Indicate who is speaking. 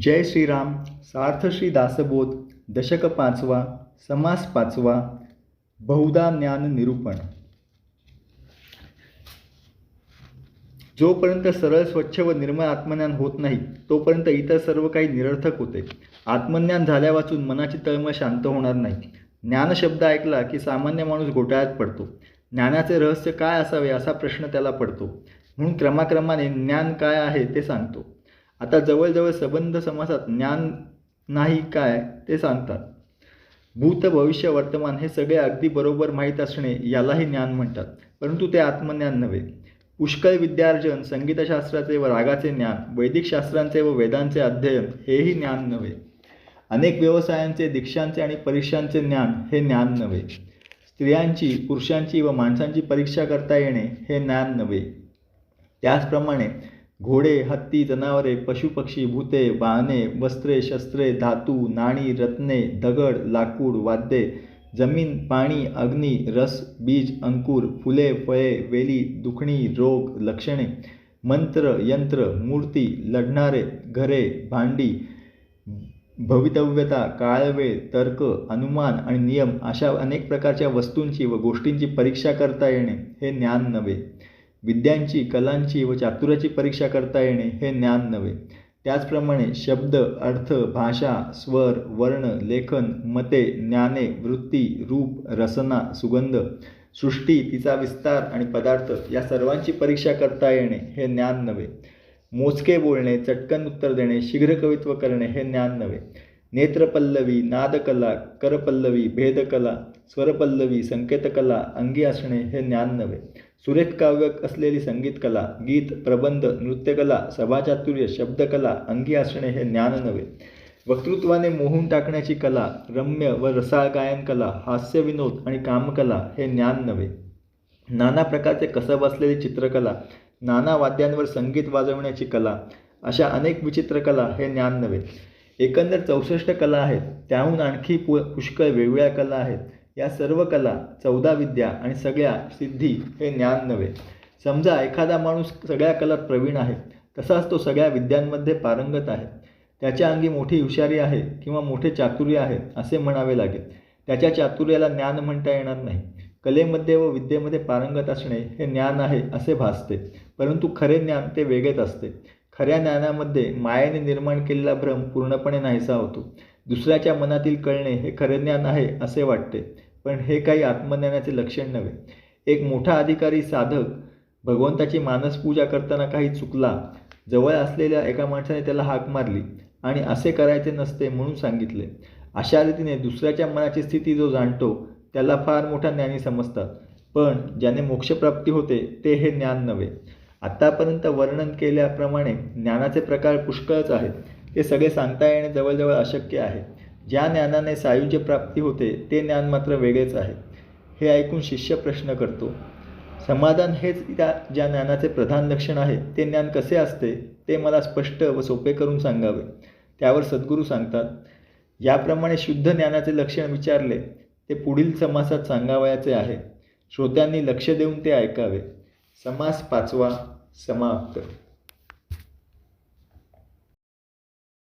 Speaker 1: जय श्रीराम सार्थश्री दासबोध दशक पाचवा समास पाचवा बहुधा ज्ञान निरूपण. जोपर्यंत सरळ स्वच्छ व निर्मळ आत्मज्ञान होत नाही तोपर्यंत इतर सर्व काही निरर्थक होते. आत्मज्ञान झाल्या वाचून मनाची तळमळ शांत होणार नाही. ज्ञानशब्द ऐकला की सामान्य माणूस घोटाळ्यात पडतो. ज्ञानाचे रहस्य काय असावे असा प्रश्न त्याला पडतो. म्हणून क्रमाक्रमाने ज्ञान काय आहे ते सांगतो. आता जवळजवळ सबंध समासात ज्ञान नाही काय ते सांगतात. भूत भविष्य वर्तमान हे सगळे अगदी बरोबर माहीत असणे यालाही ज्ञान म्हणतात. परंतु ते आत्मज्ञान नव्हे. पुष्कळ विद्यार्जन संगीतशास्त्राचे व रागाचे ज्ञान वैदिक शास्त्रांचे व वेदांचे अध्ययन हेही ज्ञान नव्हे. अनेक व्यवसायांचे दीक्षांचे आणि परीक्षांचे ज्ञान हे ज्ञान नव्हे. स्त्रियांची पुरुषांची व माणसांची परीक्षा करता येणे हे ज्ञान नव्हे. त्याचप्रमाणे घोडे हत्ती जनावरे पशुपक्षी भूते वाहने वस्त्रे शस्त्रे धातू नाणी रत्ने दगड लाकूड वाद्ये जमीन पाणी अग्नी रस बीज अंकुर फुले फळे वेली दुखणी रोग लक्षणे मंत्र यंत्र मूर्ती लढणारे घरे भांडी भवितव्यता काळवेळ तर्क अनुमान आणि नियम अशा अनेक प्रकारच्या वस्तूंची व गोष्टींची परीक्षा करता येणे हे ज्ञान नव्हे विद्यांची कलांची व चातुर्याची परीक्षा करता येणे हे ज्ञान नव्हे. त्याचप्रमाणे शब्द अर्थ भाषा स्वर वर्ण लेखन मते ज्ञाने वृत्ती रूप रसना सुगंध सृष्टी तिचा विस्तार आणि पदार्थ या सर्वांची परीक्षा करता येणे हे ज्ञान नव्हे. मोजके बोलणे चटकन उत्तर देणे शीघ्र कवित्व करणे हे ज्ञान नव्हे. नेत्रपल्लवी नादकला करपल्लवी भेदकला स्वरपल्लवी संकेतकला अंगी असणे हे ज्ञान नव्हे. सुरेख काव्य असलेली संगीतकला गीत प्रबंध नृत्यकला सभाचातुर्य शब्दकला अंगी असणे हे ज्ञान नव्हे. वक्तृत्वाने मोहून टाकण्याची कला रम्य व रसाळ गायन कला हास्यविनोद आणि कामकला हे ज्ञान नव्हे. नाना प्रकारचे कसब असलेली चित्रकला नाना वाद्यांवर संगीत वाजवण्याची कला अशा अनेक विचित्र कला हे ज्ञान नव्हे. एकंदर चौसष्ट कला आहेत त्याहून आणखी पु पुष्कळ वेगवेगळ्या कला आहेत. या सर्व कला चौदा विद्या आणि सगळ्या सिद्धी हे ज्ञान नव्हे. समजा एखादा माणूस सगळ्या कलात प्रवीण आहे तसाच तो सगळ्या विद्यांमध्ये पारंगत आहे. त्याच्या अंगी मोठी हुशारी आहे किंवा मोठे चातुर्य आहे असे म्हणावे लागेल. त्याच्या चातुर्याला ज्ञान म्हणता येणार नाही. कलेमध्ये व विद्येमध्ये पारंगत असणे हे ज्ञान आहे असे भासते. परंतु खरे ज्ञान ते वेगळेच असते. खऱ्या ज्ञानामध्ये मायेने निर्माण केलेला भ्रम पूर्णपणे नाहीसा होतो. दुसऱ्याच्या मनातील कळणे हे खरे ज्ञान आहे असे वाटते. पण हे काही आत्मज्ञानाचे लक्षण नव्हे. एक मोठा अधिकारी साधक भगवंताची मानसपूजा करताना काही चुकला. जवळ असलेल्या एका माणसाने त्याला हाक मारली आणि असे करायचे नसते म्हणून सांगितले. अशा रीतीने दुसऱ्याच्या मनाची स्थिती जो जाणतो त्याला फार मोठा ज्ञानी समजतात. पण ज्याने मोक्षप्राप्ती होते ते हे ज्ञान नव्हे. आत्तापर्यंत वर्णन केल्याप्रमाणे ज्ञानाचे प्रकार पुष्कळच आहेत. ते सगळे सांगता येणे जवळजवळ अशक्य आहे. ज्या ज्ञानाने सायुज्य प्राप्ती होते ते ज्ञान मात्र वेगळेच आहे. हे ऐकून शिष्य प्रश्न करतो समाधान हेच त्या ज्या ज्ञानाचे प्रधान लक्षण आहे ते ज्ञान कसे असते ते मला स्पष्ट व सोपे करून सांगावे त्यावर सद्गुरू सांगतात याप्रमाणे शुद्ध ज्ञानाचे लक्षण विचारले ते पुढील समासात सांगावयाचे आहे. श्रोत्यांनी लक्ष देऊन ते ऐकावे. समास पाचवा समाप्त.